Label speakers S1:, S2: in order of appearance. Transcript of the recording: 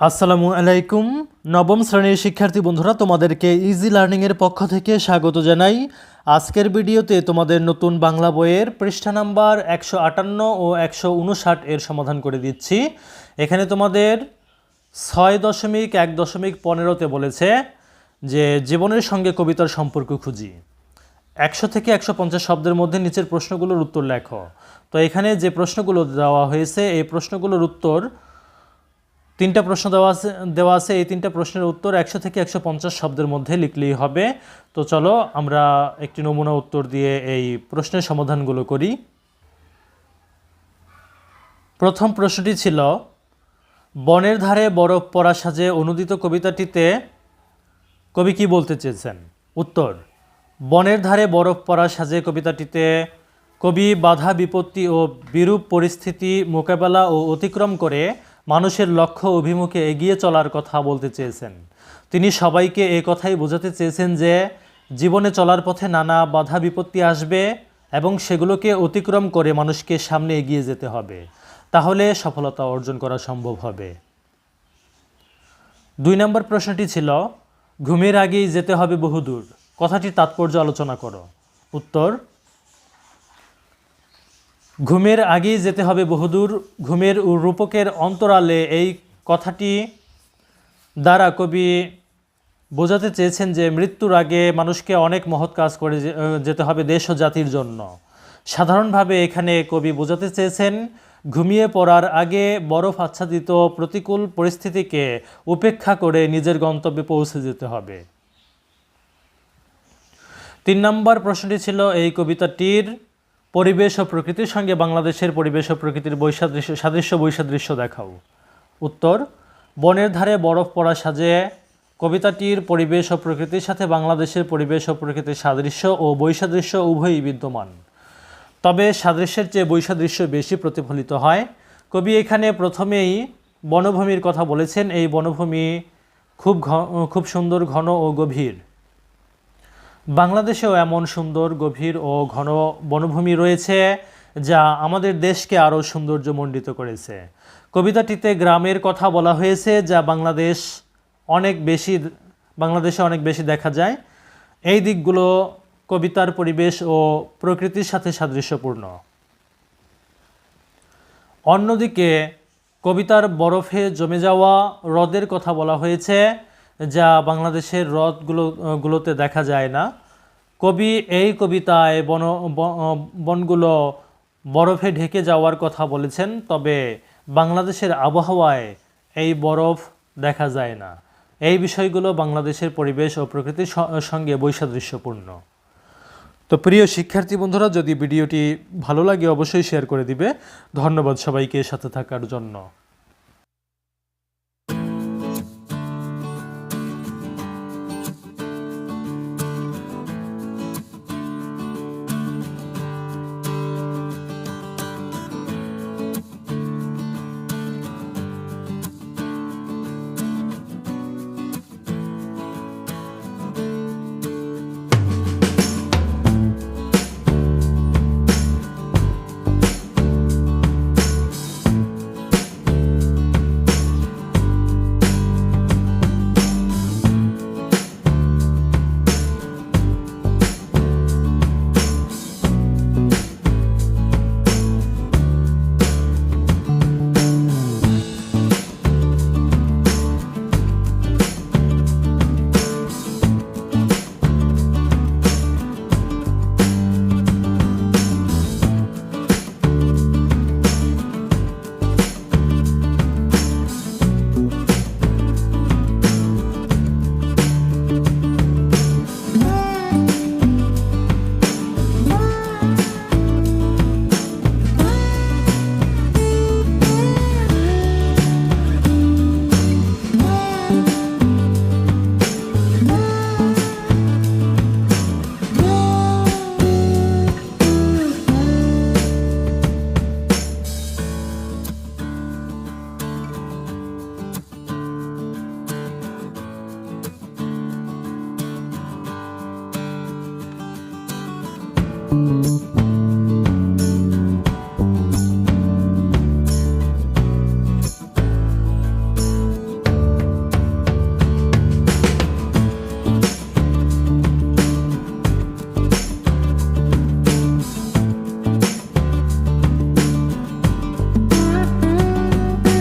S1: আসসালামু আলাইকুম। নবম শ্রেণির শিক্ষার্থী বন্ধুরা, তোমাদেরকে ইজি লার্নিংয়ের পক্ষ থেকে স্বাগত জানাই। আজকের ভিডিওতে তোমাদের নতুন বাংলা বইয়ের পৃষ্ঠা নাম্বার একশো আটান্ন ও একশো উনষাট এর সমাধান করে দিচ্ছি। এখানে তোমাদের ছয় দশমিক এক দশমিক পনেরোতে বলেছে যে, জীবনের সঙ্গে কবিতার সম্পর্ক খুঁজি। একশো থেকে একশো পঞ্চাশ শব্দের মধ্যে নিচের প্রশ্নগুলোর উত্তর লেখো। তো এখানে যে প্রশ্নগুলো দেওয়া হয়েছে, এই প্রশ্নগুলোর উত্তর তিনটা প্রশ্ন দেওয়া আছে দেওয়া আছে। এই তিনটা প্রশ্নের উত্তর একশো থেকে একশো পঞ্চাশ শব্দের মধ্যে লিখলেই হবে। তো চলো, আমরা একটি নমুনা উত্তর দিয়ে এই প্রশ্নের সমাধানগুলো করি। প্রথম প্রশ্নটি ছিল, বনের ধারে বরফ পড়া সাজে অনুদিত কবিতাটিতে কবি কি বলতে চেয়েছেন? উত্তর, বনের ধারে বরফ পড়া সাজে কবিতাটিতে কবি বাধা বিপত্তি ও বিরূপ পরিস্থিতি মোকাবেলা ও অতিক্রম করে মানুষের লক্ষ্য অভিমুখে এগিয়ে চলার কথা বলতে চেয়েছেন। তিনি সবাইকে এই কথাই বোঝাতে চেয়েছেন যে, জীবনে চলার পথে নানা বাধা বিপত্তি আসবে এবং সেগুলোকে অতিক্রম করে মানুষকে সামনে এগিয়ে যেতে হবে। তাহলে সফলতা অর্জন করা সম্ভব হবে। দুই নম্বর প্রশ্নটি ছিল, ঘুমের আগেই যেতে হবে বহুদূর। কথাটির তাৎপর্য আলোচনা করো। উত্তর ঘুমের আগেই যেতে হবে বহুদূর। ঘুমের রূপকের অন্তরালে এই কথাটি দ্বারা কবি বোঝাতে চেয়েছেন যে মৃত্যুর আগে মানুষকে অনেক মহৎ কাজ করে যেতে হবে দেশ ও জাতির জন্য। সাধারণভাবে এখানে কবি বোঝাতে চেয়েছেন, ঘুমিয়ে পড়ার আগে বরফ আচ্ছাদিত প্রতিকূল পরিস্থিতিকে উপেক্ষা করে নিজের গন্তব্যে পৌঁছে যেতে হবে। তিন নম্বর প্রশ্নটি ছিল এই কবিতাটির পরিবেশ ও প্রকৃতির সঙ্গে বাংলাদেশের পরিবেশ ও প্রকৃতির বৈসাদৃশ্য, সাদৃশ্য বৈসাদৃশ্য দেখাও। উত্তর, বনের ধারে বরফ পড়া সাজে কবিতাটির পরিবেশ ও প্রকৃতির সাথে বাংলাদেশের পরিবেশ ও প্রকৃতির সাদৃশ্য ও বৈসাদৃশ্য উভয়ই বিদ্যমান। তবে সাদৃশ্যের চেয়ে বৈসাদৃশ্য বেশি প্রতিফলিত হয়। কবি এখানে প্রথমেই বনভূমির কথা বলেছেন। এই বনভূমি খুব খুব সুন্দর, ঘন ও গভীর। বাংলাদেশেও এমন সুন্দর, গভীর ও ঘন বনভূমি রয়েছে যা আমাদের দেশকে আরও সৌন্দর্যমণ্ডিত করেছে। কবিতাটিতে গ্রামের কথা বলা হয়েছে যা বাংলাদেশ অনেক বেশি, বাংলাদেশে অনেক বেশি দেখা যায়। এই দিকগুলো কবিতার পরিবেশ ও প্রকৃতির সাথে সাদৃশ্যপূর্ণ। অন্যদিকে কবিতার বরফে জমে যাওয়া হ্রদের কথা বলা হয়েছে। যা বাংলাদেশের হ্রদগুলো, গুলোতে দেখা যায় না। কবি এই কবিতায় বন বনগুলো বরফে ঢেকে যাওয়ার কথা বলেছেন, তবে বাংলাদেশের আবহাওয়ায় এই বরফ দেখা যায় না। এই বিষয়গুলো বাংলাদেশের পরিবেশ ও প্রকৃতির সঙ্গে বৈসাদৃশ্যপূর্ণ। তো প্রিয় শিক্ষার্থী বন্ধুরা, যদি ভিডিওটি ভালো লাগে, অবশ্যই শেয়ার করে দিবে। ধন্যবাদ সবাইকে সাথে থাকার জন্য।